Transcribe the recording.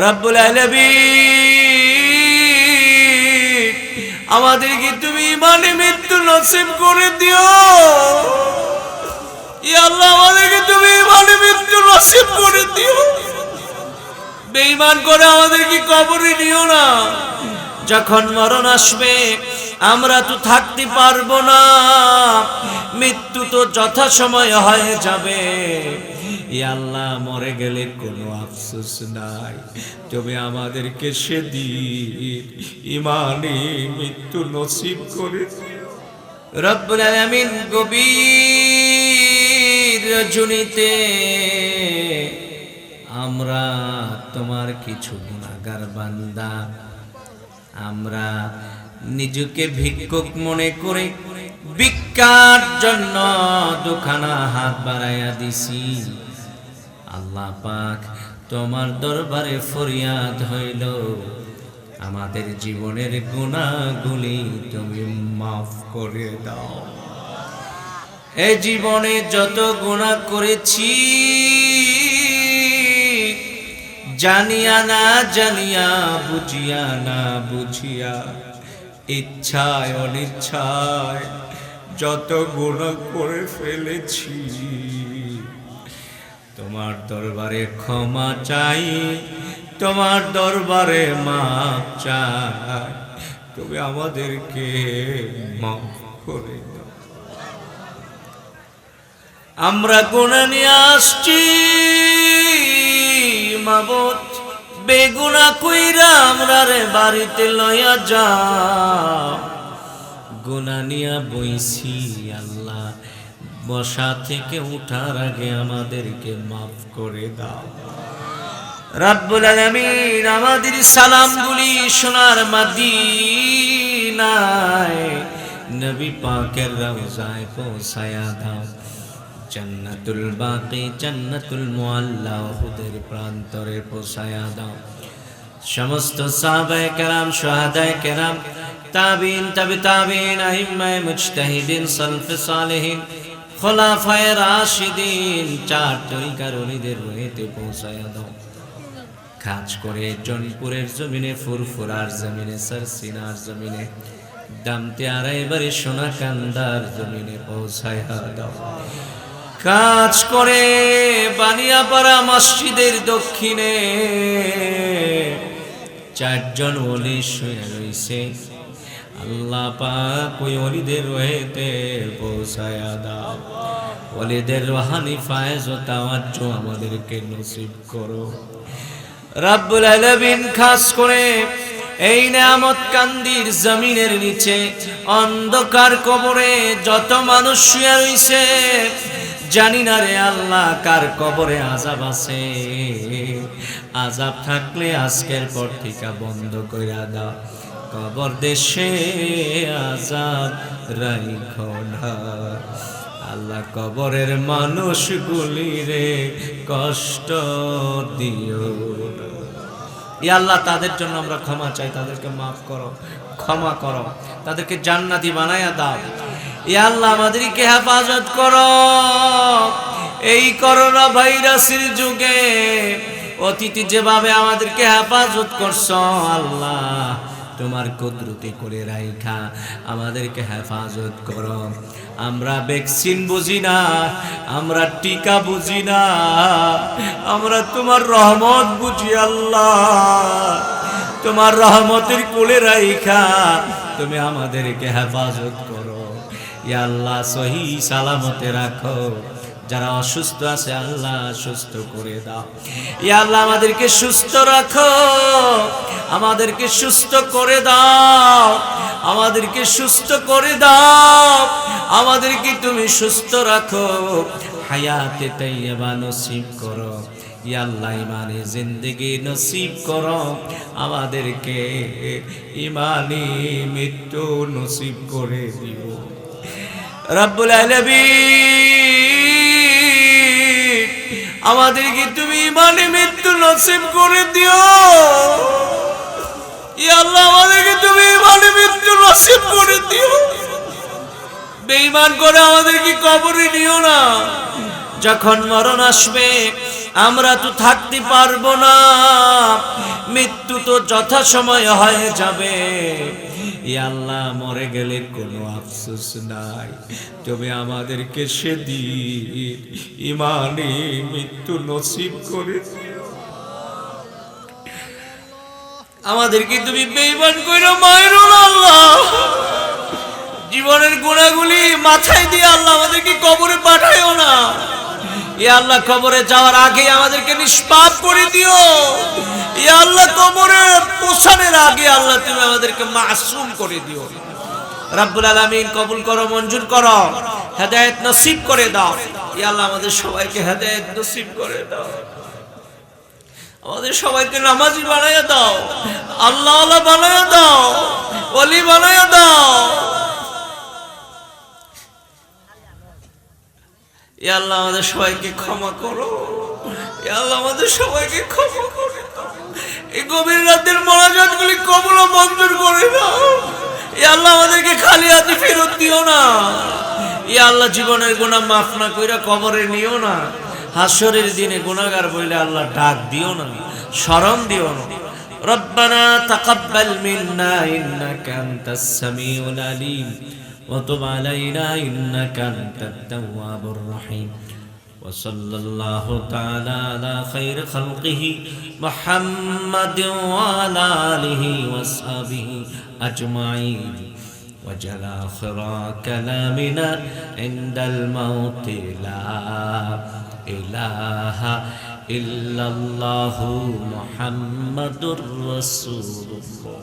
রব্বুল আলামিন, আমাদেরকে তুমি ইমানে মৃত্যু নসিব করে দিও। আল্লাহ, আমাদেরকে তুমি ইমানে মৃত্যু নসিব করে দিও। বেঈমান করে আমাদেরকে কবরে নিও না। যখন মরণ আসবে, আমরা তো থাকতে পারব না। মৃত্যু তো যথাসময় হয়ে যাবে। আল্লাহ, মরে গেলে কোনো আফসোস নাই। তুমি আমাদেরকে সেদিন ইমানে মৃত্যু নসিব করে। রব্বুল আলামিন রজনীতে আমরা তোমার কিছু গুণাগার বান্দা। আমরা নিজেকে ভিক্ষুক মনে করে ভিক্ষার জন্য দুখানা হাত বাড়াইয়া দিছি। আল্লাহ পাক তোমার দরবারে ফরিয়াদ হইল। আমাদের জীবনের গুণাগুলি তুমি মাফ করে দাও। এই জীবনে যত গুণা করেছি, জানিয়া না জানিয়া, বুঝিয়া না বুঝিয়া, ইচ্ছায় অনিচ্ছায় যত গুণা করে ফেলেছি। তোমার দরবারে ক্ষমা চাই, তোমার দরবারে মাপ চাই। তুমি আমাদেরকে মাফ করে আমরা গুণা নিয়ে আসছি মাবত বেগুনা কইরা আমরা রে বাড়িতে লয়া যা গুণা নিয়া বইছি আল্লাহ। বসা থেকে উঠার আগে আমাদেরকে মাফ করে দাও। রাব্বুল আলামিন আমাদের সালামগুলি সোনার মাদিনায় নবী পাকের রওজায় পৌঁছায়া দাও। জান্নাতুল বাকি, জান্নাতুল মুআল্লা হুদের প্রান্তরে পৌঁছায়া দাও। সমস্ত সাহাবায়ে কেরাম, শুহাদায়ে কেরাম, তাবিন, তাবি তাবিন, আইম্মায়ে মুজতাহিদিন, সালফে সালেহিন খোলাফায়ে রাশিদিন চার তরিকার অলিদের রয়েতে পৌঁছায়া দাও। কাজ করে জনপুরের জমিনে, ফুরফুরার জমিনে, সরসিনার জমিনে, দামতে আড়াইবারে সোনা কান্দার জমিনে পৌঁছায় দাও। কাজ করে বানিয়াপাড়া মসজিদের দক্ষিণে চারজন ওলি শুয়ে রইছে। আল্লাহ পাক ওই অলিদের রয়েতে পৌঁছায়া দাও। অলিদের রোহানি ফায়েজ ও তাওয়াজ্জ আমাদেরকে নসিব করো। রাব্বুল আলামিন খাস করে এই নেয়ামত কান্দির জমিনের নিচে, অন্ধকার কবরে যত মানুষ শুয়ে রইছে, জানি না রে আল্লাহ কার কবরে আজাব আছে। আজাব থাকলে আজকের পর থেকে বন্ধ কইরা দাও। কবর দেশে আজাব রাইখো না। আল্লাহ কবরের মানুষগুলি রে কষ্ট দিও আল্লাহ তাদের জন্য আমরা ক্ষমা চাই, তাদেরকে মাফ করো, ক্ষমা করো, তাদেরকে জান্নাতি বানায়া দাও। আল্লাহ আমাদেরকে হেফাজত করো। এই করোনা ভাইরাসের যুগে অতিথি যেভাবে আমাদেরকে হেফাজত করছ, আল্লাহ তোমার কুদরতি করে রাইখা, আমাদেরকে হেফাজত করো। আমরা ভ্যাকসিন বুঝি না, আমরা টিকা বুঝি না, আমরা তোমার রহমত বুঝি আল্লাহ। তোমার রহমতের কোলে রাইখা, তুমি আমাদেরকে হেফাজত করো। আল্লাহ সহি সালামতে রাখো। যারা অসুস্থ আছে, আল্লাহ সুস্থ করে দাও। ইয়া আল্লাহ, আমাদেরকে সুস্থ রাখো। আমাদেরকে সুস্থ করে দাও। আমাদেরকে সুস্থ করে দাও। আমাদেরকে তুমি সুস্থ রাখো। হায়াতে তাইয়্যিবা নসিব করো। ইয়া আল্লাহ ইমানে জিন্দেগি নসিব করো। আমাদেরকে ইমানি মৃত্যু নসিব করে দিও। রব্বুল আলামিন। আমাদেরকে তুমি ইমানে মৃত্যু নসিব করে দিও। আল্লাহ, আমাদেরকে তুমি ইমানে মৃত্যু নসিব করে দিও। বেঈমান করে আমাদেরকে কবরে নিও না। যখন মরণ আসবে, আমরা তো থাকতে পারব না। মৃত্যু তো যথাসময় হয়ে যাবে। আল্লাহ, মরে গেলে কোনো আফসোস নাই। তুমি আমাদেরকে সেদিন ইমানে মৃত্যু নসিব করে আমাদেরকে তুমি বেইমান মায়ের আল্লাহ। জীবনের গুণাগুলি মাথায় দিয়ে আল্লাহ আমাদেরকে কবরে পাঠায়ও না। আল্লাহ, কবরে যাওয়ার আগে আমাদেরকে নিষ্পাপ করে দিও। এ আল্লাহ, কবরে আগে আল্লাহ তুমি আমাদেরকে মাসুম করে দিও। রাব্বুল আলামিন কবুল করো, মঞ্জুর করো, হেদায়েত নসিব করে দাও। এ আল্লাহ, আমাদের সবাইকে হেদায়েত নসিব করে দাও। আমাদের সবাইকে নামাজি বানায় দাও আল্লাহ আল্লাহ বানায় দাও অলি বানায় দাও। আল্লাহ, আমাদের সবাইকে ক্ষমা করো। আল্লাহ, আমাদের সবাইকে ক্ষমা করে। এই গভীর রাতের মনাজাত গুলি কবল ও মঞ্জুর করে দাও এ আল্লাহ আমাদেরকে খালি হাতে ফেরত দিও না এ আল্লাহ জীবনের গুণা মাফ না কইরা কবরে নিও না হাসরের দিনে গুণাগার বইলে আল্লাহ ডাক দিও না শরম দিও না ربنا تقبل منا إنك أنت السميع العليم وتب علينا إنك أنت التواب الرحيم وصلى الله تعالى على خير خلقه محمد وعلى آله وصحبه أجمعين. وجل آخر كلامنا عند الموت. لا إله إلا الله محمد رسول الله.